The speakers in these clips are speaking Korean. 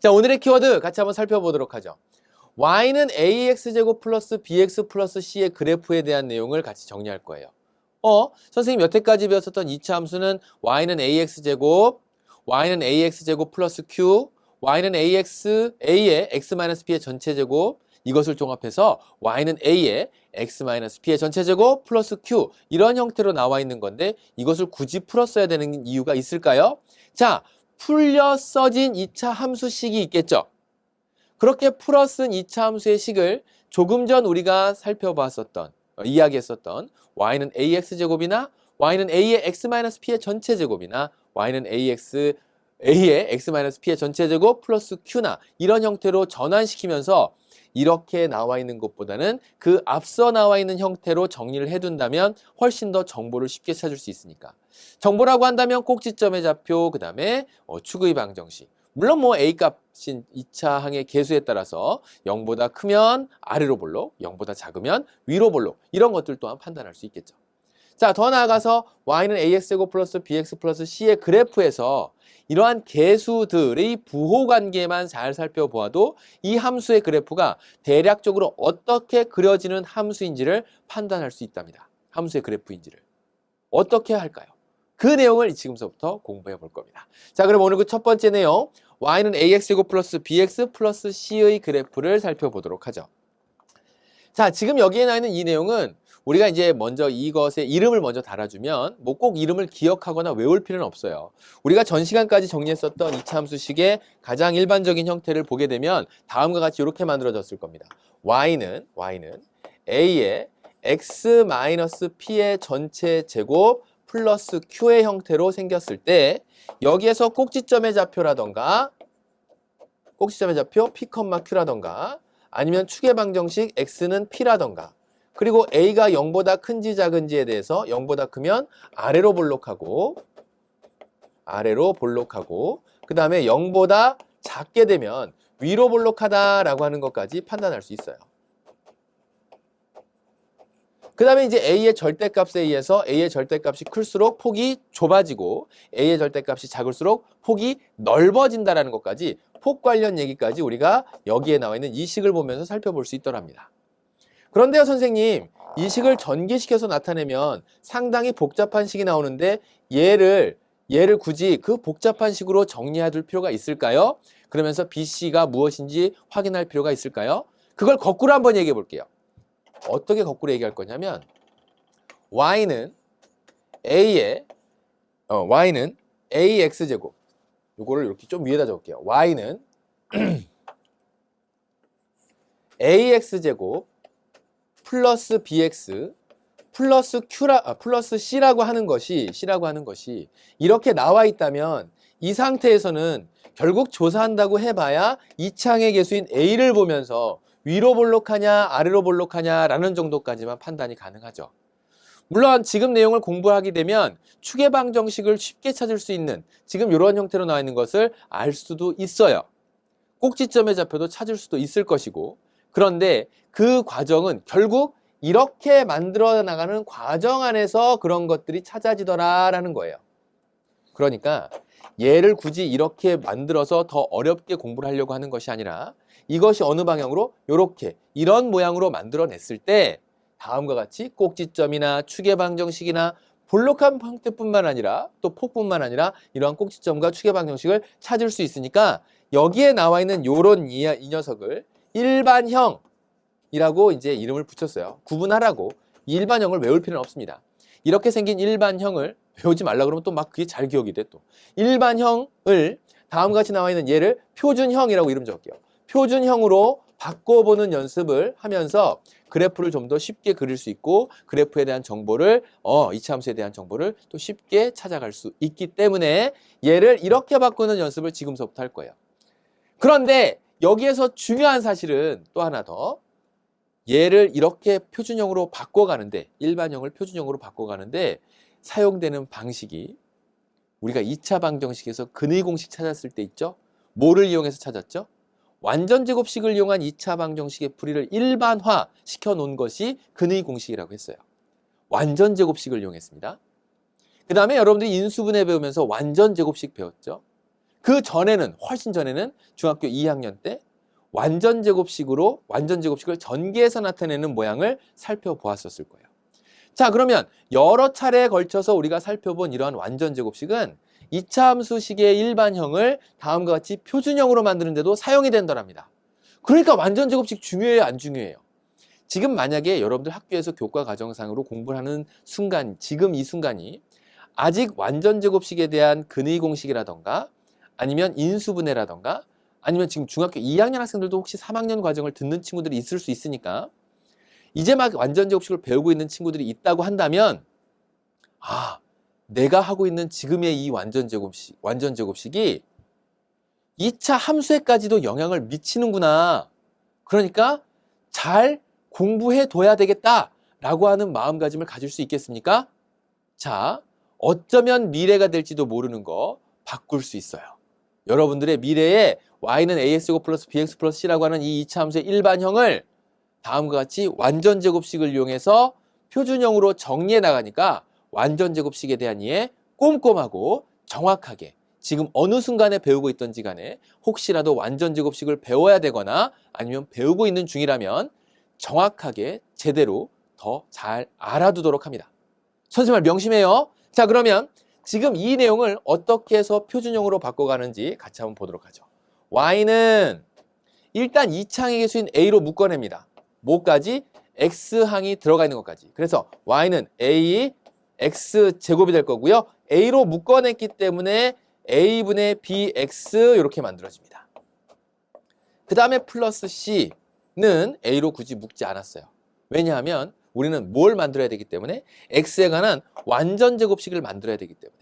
자, 오늘의 키워드 같이 한번 살펴보도록 하죠. y는 ax제곱 플러스 bx 플러스 c의 그래프에 대한 내용을 같이 정리할 거예요. 어, 선생님 여태까지 배웠었던 2차 함수는 y는 ax제곱, y는 ax제곱 플러스 q, y는 ax, a의 x-p의 전체 제곱, 이것을 종합해서 y는 a의 x-p의 전체 제곱 플러스 q 이런 형태로 나와 있는 건데 이것을 굳이 풀었어야 되는 이유가 있을까요? 자, 풀려 써진 2차 함수식이 있겠죠. 그렇게 풀어 쓴 2차 함수의 식을 조금 전 우리가 살펴봤었던 어, 이야기했었던 y는 ax제곱이나 y는 a의 x-p의 전체 제곱이나 y는 ax a의 x-p의 전체 제곱 플러스 q나 이런 형태로 전환시키면서 이렇게 나와 있는 것보다는 그 앞서 나와 있는 형태로 정리를 해둔다면 훨씬 더 정보를 쉽게 찾을 수 있으니까. 정보라고 한다면 꼭지점의 좌표, 그 다음에 어, 축의 방정식. 물론 뭐 A 값인 2차 항의 개수에 따라서 0보다 크면 아래로 볼록, 0보다 작으면 위로 볼록 이런 것들 또한 판단할 수 있겠죠. 자, 더 나아가서 y는 ax제곱 플러스 bx 플러스 c의 그래프에서 이러한 개수들의 부호 관계만 잘 살펴보아도 이 함수의 그래프가 대략적으로 어떻게 그려지는 함수인지를 판단할 수 있답니다. 함수의 그래프인지를. 어떻게 할까요? 그 내용을 지금서부터 공부해 볼 겁니다. 자, 그럼 오늘 그 첫 번째 내용, y는 ax제곱 플러스 bx 플러스 c의 그래프를 살펴보도록 하죠. 자, 지금 여기에 나와 있는 이 내용은 우리가 이제 먼저 이것의 이름을 먼저 달아주면 뭐 꼭 이름을 기억하거나 외울 필요는 없어요. 우리가 전 시간까지 정리했었던 이차 함수식의 가장 일반적인 형태를 보게 되면 다음과 같이 이렇게 만들어졌을 겁니다. y는 y는 a의 x-p의 전체 제곱 플러스 q의 형태로 생겼을 때 여기에서 꼭지점의 좌표라던가 꼭지점의 좌표 p, q라던가 아니면 축의 방정식 x는 p라던가 그리고 a가 0보다 큰지 작은지에 대해서 0보다 크면 아래로 볼록하고 아래로 볼록하고 그 다음에 0보다 작게 되면 위로 볼록하다라고 하는 것까지 판단할 수 있어요. 그 다음에 이제 a의 절대값에 의해서 a의 절대값이 클수록 폭이 좁아지고 a의 절대값이 작을수록 폭이 넓어진다라는 것까지 폭 관련 얘기까지 우리가 여기에 나와 있는 이 식을 보면서 살펴볼 수 있더랍니다. 그런데요, 선생님, 이 식을 전개시켜서 나타내면 상당히 복잡한 식이 나오는데 얘를 얘를 굳이 그 복잡한 식으로 정리해둘 필요가 있을까요? 그러면서 BC가 무엇인지 확인할 필요가 있을까요? 그걸 거꾸로 한번 얘기해 볼게요. 어떻게 거꾸로 얘기할 거냐면 y는 a의 어, y는 ax 제곱 요거를 이렇게 좀 위에다 적을게요. y는 ax 제곱 플러스 bx 플러스 q라 아, 플러스 c라고 하는 것이 c라고 하는 것이 이렇게 나와 있다면 이 상태에서는 결국 조사한다고 해봐야 이 창의 개수인 a를 보면서 위로 볼록하냐 아래로 볼록하냐라는 정도까지만 판단이 가능하죠. 물론 지금 내용을 공부하게 되면 축의 방정식을 쉽게 찾을 수 있는 지금 이런 형태로 나와 있는 것을 알 수도 있어요. 꼭지점의 좌표도 찾을 수도 있을 것이고 그런데 그 과정은 결국 이렇게 만들어 나가는 과정 안에서 그런 것들이 찾아지더라라는 거예요. 그러니까 얘를 굳이 이렇게 만들어서 더 어렵게 공부를 하려고 하는 것이 아니라 이것이 어느 방향으로 이렇게 이런 모양으로 만들어냈을 때 다음과 같이 꼭지점이나 축의 방정식이나 볼록한 형태뿐만 아니라 또 폭뿐만 아니라 이러한 꼭지점과 축의 방정식을 찾을 수 있으니까 여기에 나와 있는 요런 이, 이 녀석을 일반형이라고 이제 이름을 붙였어요. 구분하라고 일반형을 외울 필요는 없습니다. 이렇게 생긴 일반형을 배우지 말라 그러면 또 막 그게 잘 기억이 돼 또. 일반형을 다음과 같이 나와 있는 얘를 표준형이라고 이름 적을게요. 표준형으로 바꿔보는 연습을 하면서 그래프를 좀 더 쉽게 그릴 수 있고 그래프에 대한 정보를 어 이차함수에 대한 정보를 또 쉽게 찾아갈 수 있기 때문에 얘를 이렇게 바꾸는 연습을 지금서부터 할 거예요. 그런데 여기에서 중요한 사실은 또 하나 더 얘를 이렇게 표준형으로 바꿔가는데 일반형을 표준형으로 바꿔가는데 사용되는 방식이 우리가 2차 방정식에서 근의 공식 찾았을 때 있죠? 뭐를 이용해서 찾았죠? 완전 제곱식을 이용한 2차 방정식의 풀이를 일반화 시켜 놓은 것이 근의 공식이라고 했어요. 완전 제곱식을 이용했습니다. 그 다음에 여러분들이 인수분해 배우면서 완전 제곱식 배웠죠. 그 전에는 훨씬 전에는 중학교 2학년 때 완전 제곱식으로 완전 제곱식을 전개해서 나타내는 모양을 살펴보았었을 거예요. 자, 그러면 여러 차례에 걸쳐서 우리가 살펴본 이러한 완전 제곱식은 2차 함수식의 일반형을 다음과 같이 표준형으로 만드는데도 사용이 된다랍니다. 그러니까 완전 제곱식 중요해요, 안 중요해요? 지금 만약에 여러분들 학교에서 교과 과정상으로 공부를 하는 순간, 지금 이 순간이 아직 완전 제곱식에 대한 근의 공식이라던가 아니면 인수분해라던가 아니면 지금 중학교 2학년 학생들도 혹시 3학년 과정을 듣는 친구들이 있을 수 있으니까 이제 막 완전 제곱식을 배우고 있는 친구들이 있다고 한다면 아, 내가 하고 있는 지금의 이 완전 제 곱식, 완전 제 곱식이 2차 함수에까지도 영향을 미치는구나. 그러니까 잘 공부해 둬야 되겠다라고 하는 마음가짐을 가질 수 있겠습니까? 자, 어쩌면 미래가 될지도 모르는 거 바꿀 수 있어요. 여러분들의 미래에 y는 ax제곱 플러스 bx 플러스 c라고 하는 이 2차 함수의 일반형을 다음과 같이 완전 제곱식을 이용해서 표준형으로 정리해 나가니까 완전 제곱식에 대한 이해 꼼꼼하고 정확하게 지금 어느 순간에 배우고 있던지 간에 혹시라도 완전 제곱식을 배워야 되거나 아니면 배우고 있는 중이라면 정확하게 제대로 더 잘 알아두도록 합니다. 선생님을 명심해요. 자, 그러면 지금 이 내용을 어떻게 해서 표준형으로 바꿔가는지 같이 한번 보도록 하죠. y는 일단 2창의 개수인 a로 묶어냅니다. 뭐까지? x항이 들어가 있는 것까지. 그래서 y는 a x 제곱이 될 거고요. a로 묶어냈기 때문에 a분의 bx 이렇게 만들어집니다. 그 다음에 플러스 c는 a로 굳이 묶지 않았어요. 왜냐하면 우리는 뭘 만들어야 되기 때문에 x에 관한 완전 제곱식을 만들어야 되기 때문에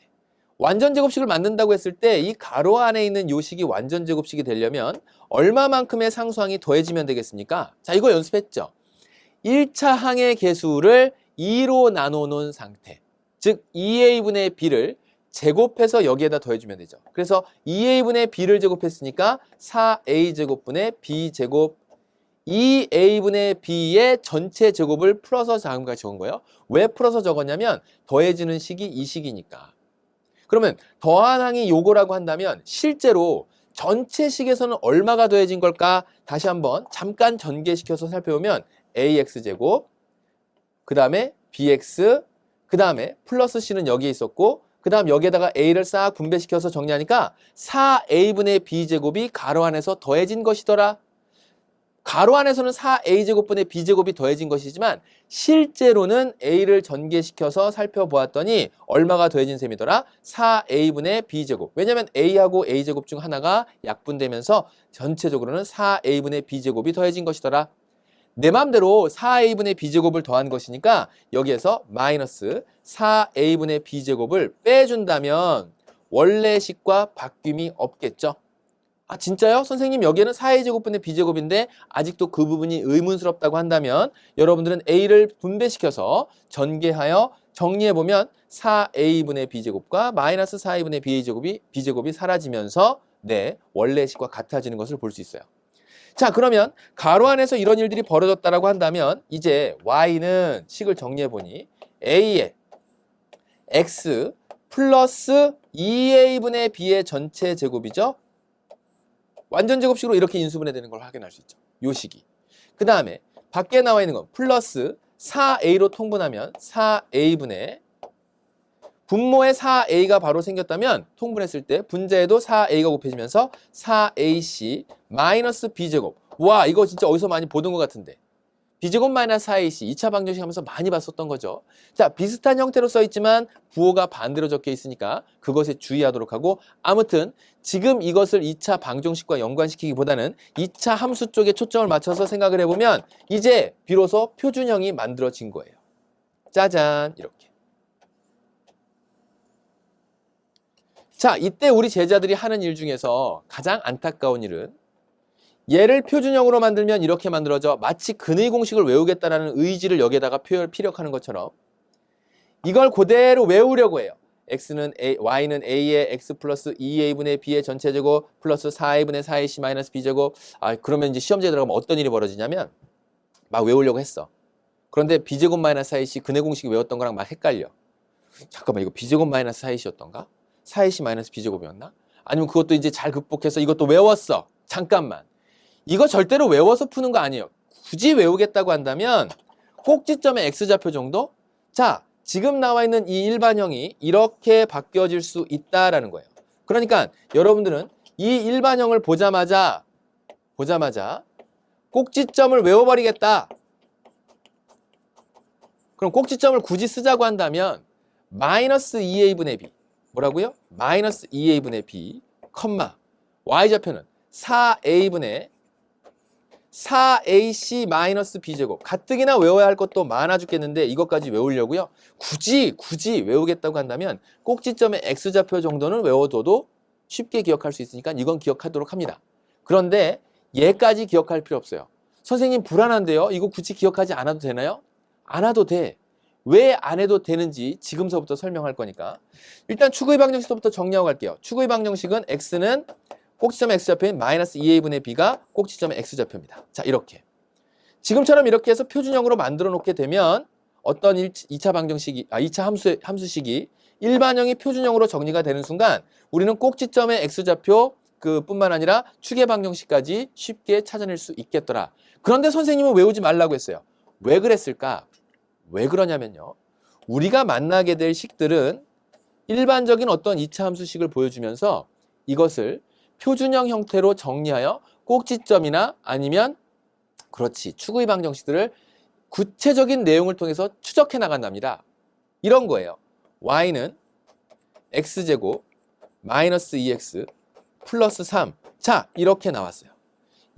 완전 제곱식을 만든다고 했을 때 이 가로 안에 있는 요식이 완전 제곱식이 되려면 얼마만큼의 상수항이 더해지면 되겠습니까? 자, 이거 연습했죠. 1차 항의 개수를 2로 나눠 놓은 상태. 즉 2a분의 b를 제곱해서 여기에다 더해주면 되죠. 그래서 2a분의 b를 제곱했으니까 4a제곱분의 b제곱 2a분의 b의 전체 제곱을 풀어서 다음과 적은 거예요. 왜 풀어서 적었냐면 더해지는 식이 이 식이니까. 그러면 더한 항이 요거라고 한다면 실제로 전체 식에서는 얼마가 더해진 걸까? 다시 한번 잠깐 전개시켜서 살펴보면 ax제곱, 그 다음에 bx, 그 다음에 플러스 c는 여기에 있었고 그 다음 여기에다가 a를 싹 분배시켜서 정리하니까 4a분의 b제곱이 가로 안에서 더해진 것이더라. 가로 안에서는 4a제곱분의 b제곱이 더해진 것이지만 실제로는 a를 전개시켜서 살펴보았더니 얼마가 더해진 셈이더라? 4a분의 b제곱. 왜냐면 a하고 a제곱 중 하나가 약분되면서 전체적으로는 4a분의 b제곱이 더해진 것이더라. 내 맘대로 4a분의 b제곱을 더한 것이니까 여기에서 마이너스 4a분의 b제곱을 빼준다면 원래 식과 바뀜이 없겠죠. 아 진짜요? 선생님 여기에는 4a 제곱분의 b제곱인데 아직도 그 부분이 의문스럽다고 한다면 여러분들은 a를 분배시켜서 전개하여 정리해보면 4a분의 b제곱과 마이너스 4a분의 b제곱이 b제곱이 사라지면서 네 원래 식과 같아지는 것을 볼 수 있어요. 자 그러면 가로 안에서 이런 일들이 벌어졌다라고 한다면 이제 y는 식을 정리해보니 a의 x 플러스 2a분의 b의 전체 제곱이죠. 완전 제곱식으로 이렇게 인수분해 되는 걸 확인할 수 있죠. 요 식이. 그 다음에 밖에 나와 있는 건 플러스 4a로 통분하면 4a분의 분모에 4a가 바로 생겼다면 통분했을 때 분자에도 4a가 곱해지면서 4ac 마이너스 b제곱. 와 이거 진짜 어디서 많이 보던 것 같은데. B제곱 마이너스 4ac 2차 방정식 하면서 많이 봤었던 거죠. 자 비슷한 형태로 써 있지만 부호가 반대로 적혀 있으니까 그것에 주의하도록 하고 아무튼 지금 이것을 2차 방정식과 연관시키기보다는 2차 함수 쪽에 초점을 맞춰서 생각을 해보면 이제 비로소 표준형이 만들어진 거예요. 짜잔 이렇게. 자 이때 우리 제자들이 하는 일 중에서 가장 안타까운 일은 얘를 표준형으로 만들면 이렇게 만들어져 마치 근의 공식을 외우겠다라는 의지를 여기에다가 표- 피력하는 것처럼 이걸 그대로 외우려고 해요. x는 a, y는 a의 x 플러스 2a분의 b의 전체 제곱 플러스 4a분의 4ac 마이너스 b제곱 아 그러면 이제 시험지에 들어가면 어떤 일이 벌어지냐면 막 외우려고 했어. 그런데 b제곱 마이너스 4ac 근의 공식이 외웠던 거랑 막 헷갈려. 잠깐만 이거 b제곱 마이너스 4ac였던가? 4ac 마이너스 b제곱이었나? 아니면 그것도 이제 잘 극복해서 이것도 외웠어. 잠깐만. 이거 절대로 외워서 푸는 거 아니에요. 굳이 외우겠다고 한다면 꼭지점의 x좌표 정도? 자, 지금 나와 있는 이 일반형이 이렇게 바뀌어질 수 있다라는 거예요. 그러니까 여러분들은 이 일반형을 보자마자 보자마자 꼭지점을 외워버리겠다. 그럼 꼭지점을 굳이 쓰자고 한다면 마이너스 2a분의 b 뭐라고요? 마이너스 2a분의 b 컴마 y좌표는 4a분의 4ac 마이너스 b제곱. 가뜩이나 외워야 할 것도 많아 죽겠는데 이것까지 외우려고요? 굳이 굳이 외우겠다고 한다면 꼭지점의 x좌표 정도는 외워둬도 쉽게 기억할 수 있으니까 이건 기억하도록 합니다. 그런데 얘까지 기억할 필요 없어요. 선생님 불안한데요? 이거 굳이 기억하지 않아도 되나요? 안 해도 돼. 왜 안 해도 되는지 지금서부터 설명할 거니까. 일단 추구의 방정식부터 정리하고 갈게요. 추구의 방정식은 x는 꼭지점 x좌표인 마이너스 2a분의 b가 꼭지점의 x좌표입니다. 자 이렇게 지금처럼 이렇게 해서 표준형으로 만들어 놓게 되면 어떤 1, 2차 방정식이 아 2차 함수 함수식이 일반형이 표준형으로 정리가 되는 순간 우리는 꼭지점의 x좌표 그 뿐만 아니라 추계 방정식까지 쉽게 찾아낼 수 있겠더라. 그런데 선생님은 외우지 말라고 했어요. 왜 그랬을까? 왜 그러냐면요. 우리가 만나게 될 식들은 일반적인 어떤 2차 함수식을 보여주면서 이것을 표준형 형태로 정리하여 꼭지점이나 아니면 그렇지 추구의 방정식들을 구체적인 내용을 통해서 추적해 나간답니다. 이런 거예요. y는 x제곱 마이너스 2x 플러스 3. 자, 이렇게 나왔어요.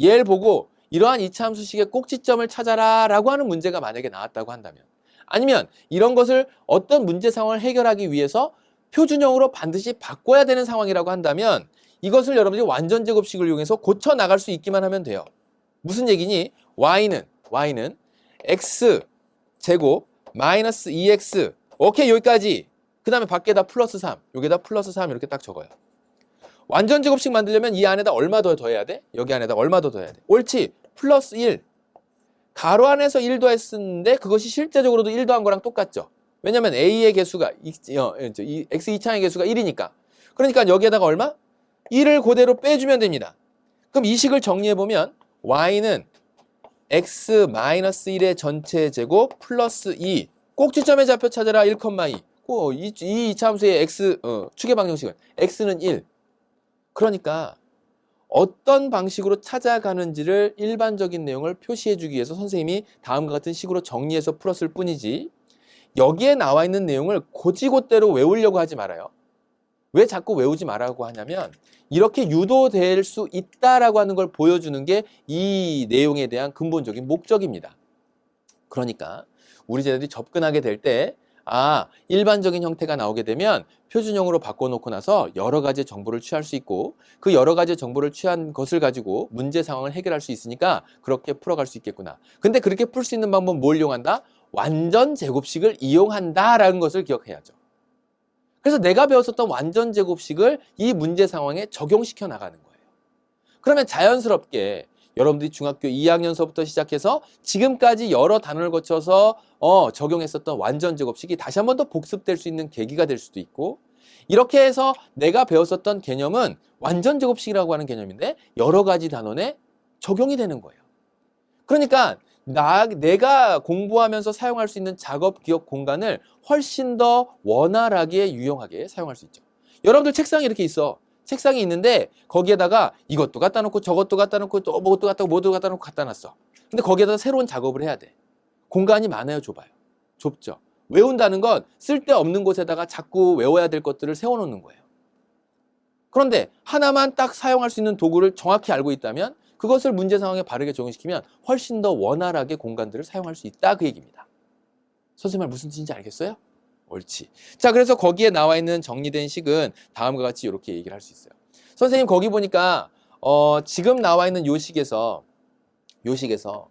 얘를 보고 이러한 이차 함수식의 꼭지점을 찾아라 라고 하는 문제가 만약에 나왔다고 한다면 아니면 이런 것을 어떤 문제 상황을 해결하기 위해서 표준형으로 반드시 바꿔야 되는 상황이라고 한다면 이것을 여러분들이 완전 제곱식을 이용해서 고쳐 나갈 수 있기만 하면 돼요. 무슨 얘기니? y는 y는 x 제곱 마이너스 2x 오케이 여기까지 그 다음에 밖에다 플러스 3 여기다 플러스 3 이렇게 딱 적어요. 완전 제곱식 만들려면 이 안에다 얼마 더 더해야 돼? 여기 안에다 얼마 더 더해야 돼? 옳지 플러스 1 가로 안에서 1 더했었는데 그것이 실제적으로도 1 더한 거랑 똑같죠. 왜냐면 a의 개수가 이- 어, 이 x 2차의 개수가 1이니까 그러니까 여기에다가 얼마? 1을 그대로 빼주면 됩니다. 그럼 이 식을 정리해보면 y는 x-1의 전체 제곱 플러스 2 꼭지점의 좌표 찾아라 1,2 어, 이, 이 이차함수의 x 어, 추계 방정식은 x는 1 그러니까 어떤 방식으로 찾아가는지를 일반적인 내용을 표시해주기 위해서 선생님이 다음과 같은 식으로 정리해서 풀었을 뿐이지 여기에 나와 있는 내용을 고지고대로 외우려고 하지 말아요. 왜 자꾸 외우지 말라고 하냐면 이렇게 유도될 수 있다라고 하는 걸 보여주는 게 이 내용에 대한 근본적인 목적입니다. 그러니까 우리 쟤들이 접근하게 될 때 아, 일반적인 형태가 나오게 되면 표준형으로 바꿔놓고 나서 여러 가지 정보를 취할 수 있고 그 여러 가지 정보를 취한 것을 가지고 문제 상황을 해결할 수 있으니까 그렇게 풀어갈 수 있겠구나. 근데 그렇게 풀 수 있는 방법은 뭘 이용한다? 완전 제곱식을 이용한다라는 것을 기억해야죠. 그래서 내가 배웠었던 완전 제곱식을 이 문제 상황에 적용시켜 나가는 거예요. 그러면 자연스럽게 여러분들이 중학교 2학년서부터 시작해서 지금까지 여러 단원을 거쳐서 어, 적용했었던 완전 제곱식이 다시 한 번 더 복습될 수 있는 계기가 될 수도 있고 이렇게 해서 내가 배웠었던 개념은 완전 제곱식이라고 하는 개념인데 여러 가지 단원에 적용이 되는 거예요. 그러니까 나, 내가 공부하면서 사용할 수 있는 작업 기억 공간을 훨씬 더 원활하게 유용하게 사용할 수 있죠. 여러분들 책상이 이렇게 있어. 책상이 있는데 거기에다가 이것도 갖다 놓고 저것도 갖다 놓고 또 뭐것도 갖다 놓고 뭐도 갖다 놓고 갖다 놨어. 근데 거기에다 새로운 작업을 해야 돼. 공간이 많아요, 좁아요? 좁죠. 외운다는 건 쓸데없는 곳에다가 자꾸 외워야 될 것들을 세워놓는 거예요. 그런데 하나만 딱 사용할 수 있는 도구를 정확히 알고 있다면 그것을 문제 상황에 바르게 적용시키면 훨씬 더 원활하게 공간들을 사용할 수 있다 그 얘기입니다. 선생님 말 무슨 뜻인지 알겠어요? 옳지. 자, 그래서 거기에 나와 있는 정리된 식은 다음과 같이 이렇게 얘기를 할 수 있어요. 선생님 거기 보니까 어, 지금 나와 있는 요 식에서 요 식에서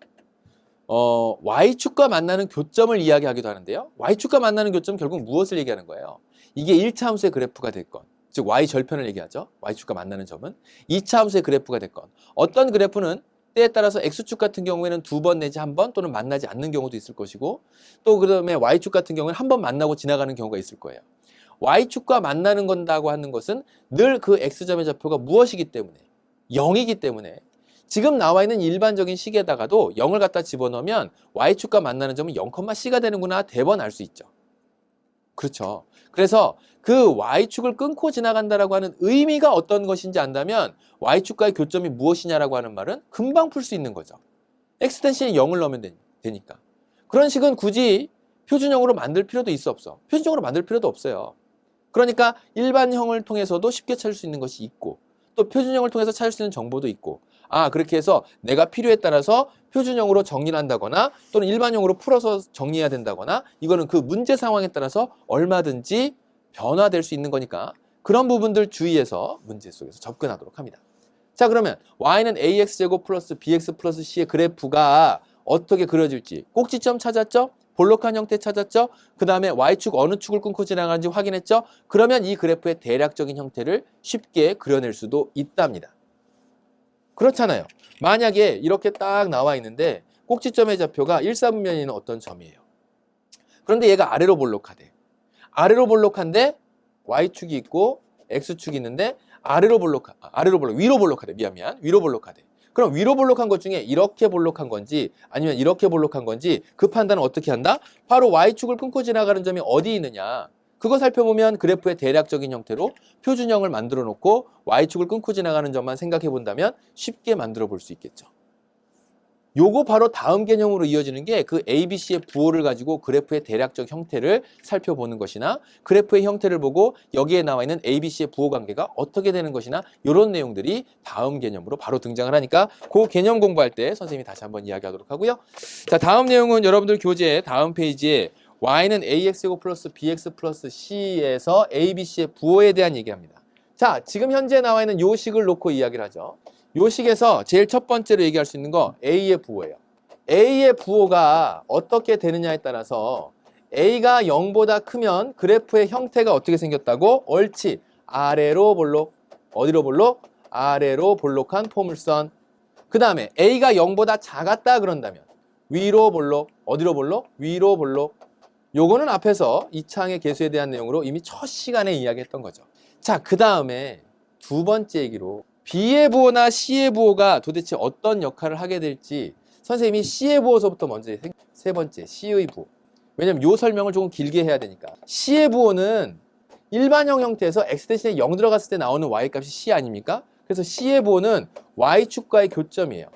어, y축과 만나는 교점을 이야기하기도 하는데요. y축과 만나는 교점 결국 무엇을 얘기하는 거예요? 이게 1차 함수의 그래프가 됐건 즉 y 절편을 얘기하죠. y축과 만나는 점은 2차 함수의 그래프가 됐건 어떤 그래프는 때에 따라서 x축 같은 경우에는 두 번 내지 한 번 또는 만나지 않는 경우도 있을 것이고 또 그다음에 y축 같은 경우에는 한 번 만나고 지나가는 경우가 있을 거예요. y축과 만나는 건다고 하는 것은 늘 그 x점의 좌표가 무엇이기 때문에 0이기 때문에 지금 나와 있는 일반적인 식에다가도 0을 갖다 집어넣으면 y축과 만나는 점은 0,c가 되는구나 대번 알 수 있죠. 그렇죠. 그래서 그 y축을 끊고 지나간다라고 하는 의미가 어떤 것인지 안다면 y축과의 교점이 무엇이냐라고 하는 말은 금방 풀 수 있는 거죠. x텐션이 0을 넣으면 되- 되니까. 그런 식은 굳이 표준형으로 만들 필요도 있어 없어. 표준형으로 만들 필요도 없어요. 그러니까 일반형을 통해서도 쉽게 찾을 수 있는 것이 있고 또 표준형을 통해서 찾을 수 있는 정보도 있고 아 그렇게 해서 내가 필요에 따라서 표준형으로 정리를 한다거나 또는 일반형으로 풀어서 정리해야 된다거나 이거는 그 문제 상황에 따라서 얼마든지 변화될 수 있는 거니까 그런 부분들 주의해서 문제 속에서 접근하도록 합니다. 자 그러면 y는 ax제곱 플러스 bx 플러스 c의 그래프가 어떻게 그려질지 꼭지점 찾았죠? 볼록한 형태 찾았죠? 그 다음에 y축 어느 축을 끊고 지나가는지 확인했죠? 그러면 이 그래프의 대략적인 형태를 쉽게 그려낼 수도 있답니다. 그렇잖아요. 만약에 이렇게 딱 나와 있는데 꼭지점의 좌표가 일사분면이는 어떤 점이에요. 그런데 얘가 아래로 볼록하대. 아래로 볼록한데 y축이 있고 x축이 있는데 아래로 볼록 아래로 볼록 위로 볼록하대. 미안 미안. 위로 볼록하대. 그럼 위로 볼록한 것 중에 이렇게 볼록한 건지 아니면 이렇게 볼록한 건지 그 판단은 어떻게 한다? 바로 y축을 끊고 지나가는 점이 어디 있느냐. 그거 살펴보면 그래프의 대략적인 형태로 표준형을 만들어 놓고 y축을 끊고 지나가는 점만 생각해 본다면 쉽게 만들어 볼 수 있겠죠. 요거 바로 다음 개념으로 이어지는 게 그 ABC의 부호를 가지고 그래프의 대략적 형태를 살펴보는 것이나 그래프의 형태를 보고 여기에 나와 있는 ABC의 부호 관계가 어떻게 되는 것이나 이런 내용들이 다음 개념으로 바로 등장을 하니까 그 개념 공부할 때 선생님이 다시 한번 이야기하도록 하고요. 자 다음 내용은 여러분들 교재 다음 페이지에 y는 ax제곱 플러스 bx 플러스 c에서 abc의 부호에 대한 얘기합니다. 자 지금 현재 나와 있는 요 식을 놓고 이야기를 하죠. 요 식에서 제일 첫 번째로 얘기할 수 있는 거 A의 부호예요. A의 부호가 어떻게 되느냐에 따라서 A가 0보다 크면 그래프의 형태가 어떻게 생겼다고? 옳지. 아래로 볼록. 어디로 볼록? 아래로 볼록한 포물선. 그 다음에 A가 0보다 작았다 그런다면 위로 볼록. 어디로 볼록? 위로 볼록. 요거는 앞에서 이 창의 개수에 대한 내용으로 이미 첫 시간에 이야기했던 거죠. 자, 그 다음에 두 번째 얘기로 B의 부호나 C의 부호가 도대체 어떤 역할을 하게 될지 선생님이 C의 부호서부터 먼저 생- 세 번째 C의 부호. 왜냐면 요 설명을 조금 길게 해야 되니까. C의 부호는 일반형 형태에서 x 대신에 0 들어갔을 때 나오는 y 값이 C 아닙니까? 그래서 C의 부호는 y축과의 교점이에요.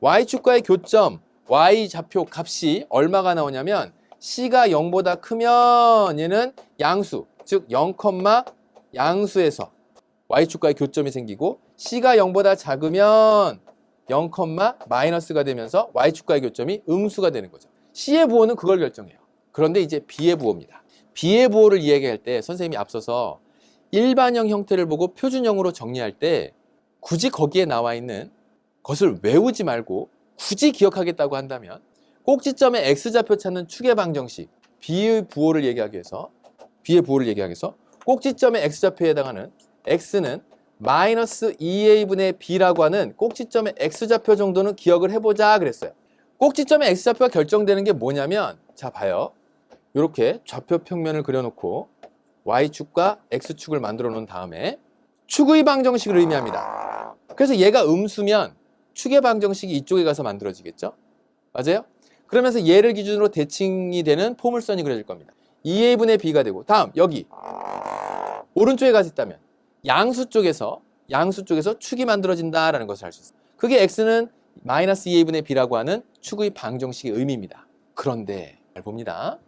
y축과의 교점, y 좌표 값이 얼마가 나오냐면 C가 0보다 크면 얘는 양수, 즉 0, 양수에서 y축과의 교점이 생기고 c가 0보다 작으면 0, 마이너스가 되면서 y축과의 교점이 음수가 되는 거죠. c의 부호는 그걸 결정해요. 그런데 이제 b의 부호입니다. b의 부호를 이야기할 때 선생님이 앞서서 일반형 형태를 보고 표준형으로 정리할 때 굳이 거기에 나와 있는 것을 외우지 말고 굳이 기억하겠다고 한다면 꼭지점의 x좌표 찾는 축의 방정식 b의 부호를 얘기하기 위해서 b의 부호를 얘기하기 위해서 꼭지점의 x좌표에 해당하는 x는 마이너스 2a분의 b라고 하는 꼭지점의 x좌표 정도는 기억을 해보자 그랬어요. 꼭지점의 x좌표가 결정되는 게 뭐냐면 자 봐요. 이렇게 좌표 평면을 그려놓고 y축과 x축을 만들어 놓은 다음에 축의 방정식을 의미합니다. 그래서 얘가 음수면 축의 방정식이 이쪽에 가서 만들어지겠죠? 맞아요? 그러면서 얘를 기준으로 대칭이 되는 포물선이 그려질 겁니다. 2a분의 b가 되고 다음 여기 오른쪽에 가서 있다면 양수 쪽에서 양수 쪽에서 축이 만들어진다라는 것을 알 수 있어요. 그게 x는 마이너스 2a분의 b라고 하는 축의 방정식의 의미입니다. 그런데 잘 봅니다.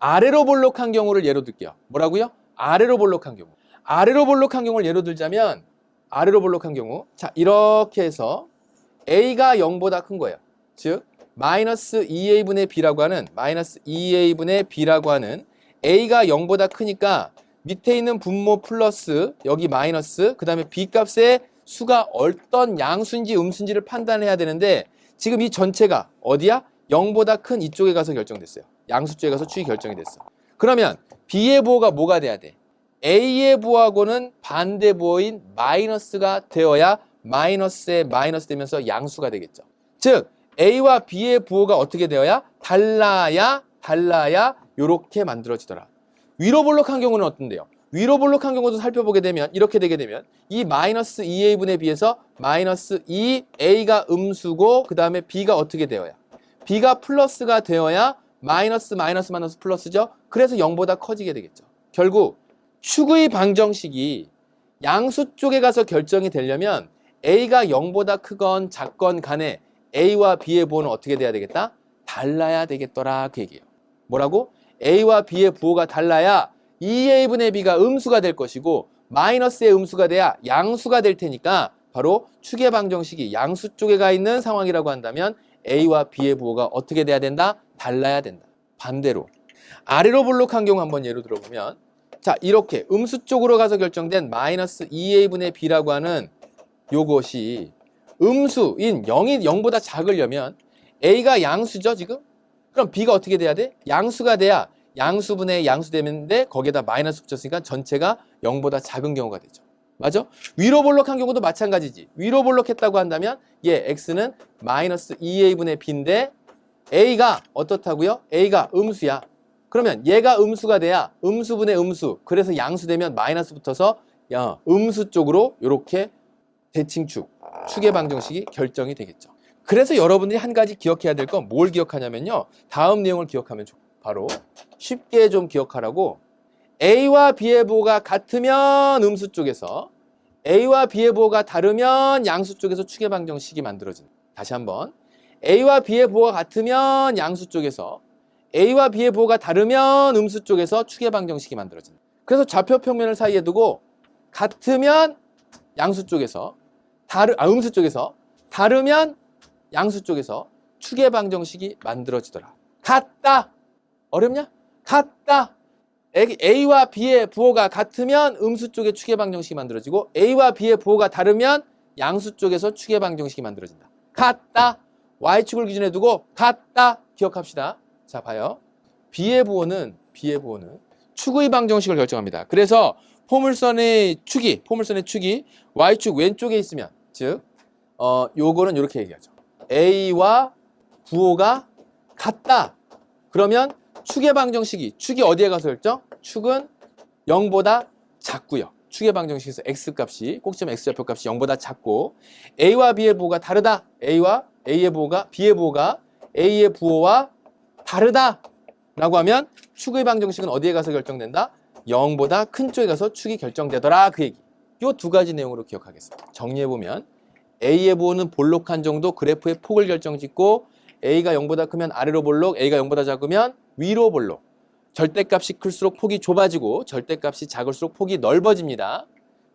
아래로 볼록한 경우를 예로 들게요. 뭐라고요? 아래로 볼록한 경우. 아래로 볼록한 경우를 예로 들자면 아래로 볼록한 경우 자 이렇게 해서 a가 0보다 큰 거예요. 즉 마이너스 2a분의 b라고 하는 마이너스 2a분의 b라고 하는 a가 0보다 크니까 밑에 있는 분모 플러스 여기 마이너스 그 다음에 b 값의 수가 어떤 양수인지 음수인지를 판단해야 되는데 지금 이 전체가 어디야? 0보다 큰 이쪽에 가서 결정됐어요. 양수 쪽에 가서 축이 결정이 됐어. 그러면 b의 부호가 뭐가 돼야 돼? a의 부호하고는 반대 부호인 마이너스가 되어야 마이너스에 마이너스 되면서 양수가 되겠죠. 즉 a와 b의 부호가 어떻게 되어야 달라야 달라야 이렇게 만들어지더라. 위로 볼록한 경우는 어떤데요? 위로 볼록한 경우도 살펴보게 되면 이렇게 되게 되면 이 마이너스 2a분에 비해서 마이너스 2a가 음수고 그 다음에 b가 어떻게 되어야 b가 플러스가 되어야 마이너스 마이너스 마이너스 플러스죠. 그래서 0보다 커지게 되겠죠. 결국 축의 방정식이 양수 쪽에 가서 결정이 되려면 a가 0보다 크건 작건 간에 a와 b의 부호는 어떻게 돼야 되겠다? 달라야 되겠더라 그 얘기예요. 뭐라고? a와 b의 부호가 달라야 2a분의 b가 음수가 될 것이고 마이너스의 음수가 돼야 양수가 될 테니까 바로 축의 방정식이 양수 쪽에 가 있는 상황이라고 한다면 a와 b의 부호가 어떻게 돼야 된다? 달라야 된다. 반대로 아래로 볼록한 경우 한번 예로 들어보면 자 이렇게 음수 쪽으로 가서 결정된 마이너스 2a분의 b라고 하는 요것이 음수인 0이 0보다 작으려면 a가 양수죠 지금? 그럼 b가 어떻게 돼야 돼? 양수가 돼야 양수분의 양수 되는데 거기에다 마이너스 붙였으니까 전체가 0보다 작은 경우가 되죠. 맞아? 위로 볼록한 경우도 마찬가지지. 위로 볼록했다고 한다면 얘 x는 마이너스 2a분의 b인데 a가 어떻다고요? a가 음수야. 그러면 얘가 음수가 돼야 음수분의 음수. 그래서 양수 되면 마이너스 붙어서 야, 음수 쪽으로 이렇게 대칭축, 축의 방정식이 결정이 되겠죠. 그래서 여러분들이 한 가지 기억해야 될 건 뭘 기억하냐면요. 다음 내용을 기억하면 좋- 바로 쉽게 좀 기억하라고 A와 B의 부호가 같으면 음수 쪽에서 A와 B의 부호가 다르면 양수 쪽에서 축의 방정식이 만들어진다. 다시 한번 A와 B의 부호가 같으면 양수 쪽에서 A와 B의 부호가 다르면 음수 쪽에서 축의 방정식이 만들어진다. 그래서 좌표 평면을 사이에 두고 같으면 양수 쪽에서 다르 아 음수 쪽에서 다르면 양수 쪽에서 축의 방정식이 만들어지더라. 같다. 어렵냐? 같다. A- A와 B의 부호가 같으면 음수 쪽에 축의 방정식이 만들어지고 A와 B의 부호가 다르면 양수 쪽에서 축의 방정식이 만들어진다. 같다. Y축을 기준에 두고 같다. 기억합시다. 자, 봐요. B의 부호는 B의 부호는 축의 방정식을 결정합니다. 그래서 포물선의 축이 포물선의 축이 Y축 왼쪽에 있으면 즉 어, 요거는 이렇게 얘기하죠. A와 부호가 같다. 그러면 축의 방정식이 축이 어디에 가서 결정? 축은 0보다 작고요. 축의 방정식에서 x 값이 꼭지점 x 좌표 값이 0보다 작고 a와 b의 부호가 다르다. a와 a의 부호가 b의 부호가 a의 부호와 다르다 라고 하면 축의 방정식은 어디에 가서 결정된다? 0보다 큰 쪽에 가서 축이 결정되더라 그 얘기. 요 두 가지 내용으로 기억하겠습니다. 정리해 보면 a의 부호는 볼록 한 정도 그래프의 폭을 결정짓고 a가 0보다 크면 아래로 볼록, a가 0보다 작으면 위로 볼록. 절대값이 클수록 폭이 좁아지고 절대값이 작을수록 폭이 넓어집니다.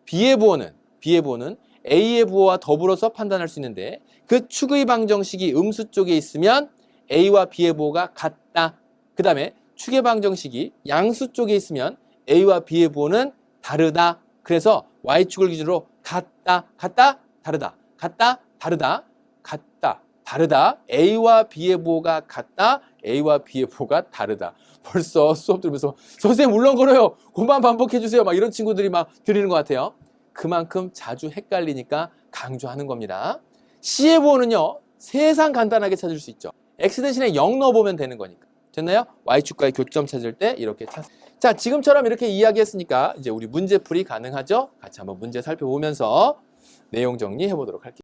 b의 부호는 b의 부호는 a의 부호와 더불어서 판단할 수 있는데 그 축의 방정식이 음수 쪽에 있으면 a와 b의 부호가 같다. 그 다음에 축의 방정식이 양수 쪽에 있으면 a와 b의 부호는 다르다. 그래서 y축을 기준으로 같다, 같다, 다르다, 같다, 다르다, 같다, 다르다. a와 b의 부호가 같다. a와 b의 부호가 다르다. 벌써 수업 들으면서 선생님 울렁거려요. 그만 반복해 주세요. 막 이런 친구들이 막 들리는 것 같아요. 그만큼 자주 헷갈리니까 강조하는 겁니다. C의 부호는요. 세상 간단하게 찾을 수 있죠. X 대신에 0 넣어보면 되는 거니까. 됐나요? Y축과의 교점 찾을 때 이렇게 찾. 자, 지금처럼 이렇게 이야기했으니까 이제 우리 문제풀이 가능하죠? 같이 한번 문제 살펴보면서 내용 정리해 보도록 할게요.